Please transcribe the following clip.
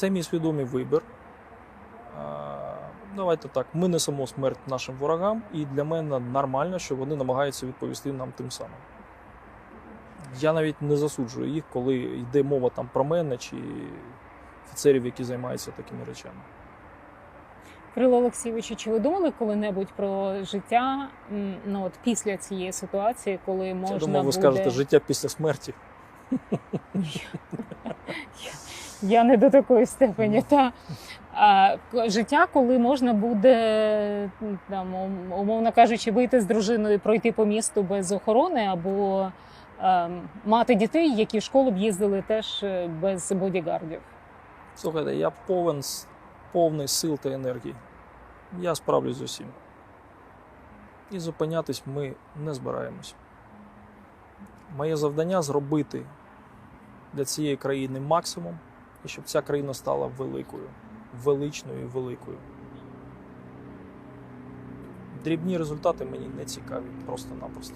Це мій свідомий вибір. Давайте так, ми несемо смерть нашим ворогам, і для мене нормально, що вони намагаються відповісти нам тим самим. Я навіть не засуджую їх, коли йде мова там про мене чи офіцерів, які займаються такими речами. Кирило Олексійовичу, чи ви думали коли-небудь про життя ну, от після цієї ситуації, коли можна Я думав, ви буде... скажете життя після смерті. Я не до такої степені. Та а, життя, коли можна буде там, умовно кажучи, вийти з дружиною, і пройти по місту без охорони, або ем, мати дітей, які в школу б їздили теж е, без бодігардів. Слухайте, я повен, повний сил та енергії. Я справлюсь з усім. І зупинятись ми не збираємось. Моє завдання зробити для цієї країни максимум, і щоб ця країна стала великою, величною і великою. Дрібні результати мені не цікаві просто-напросто.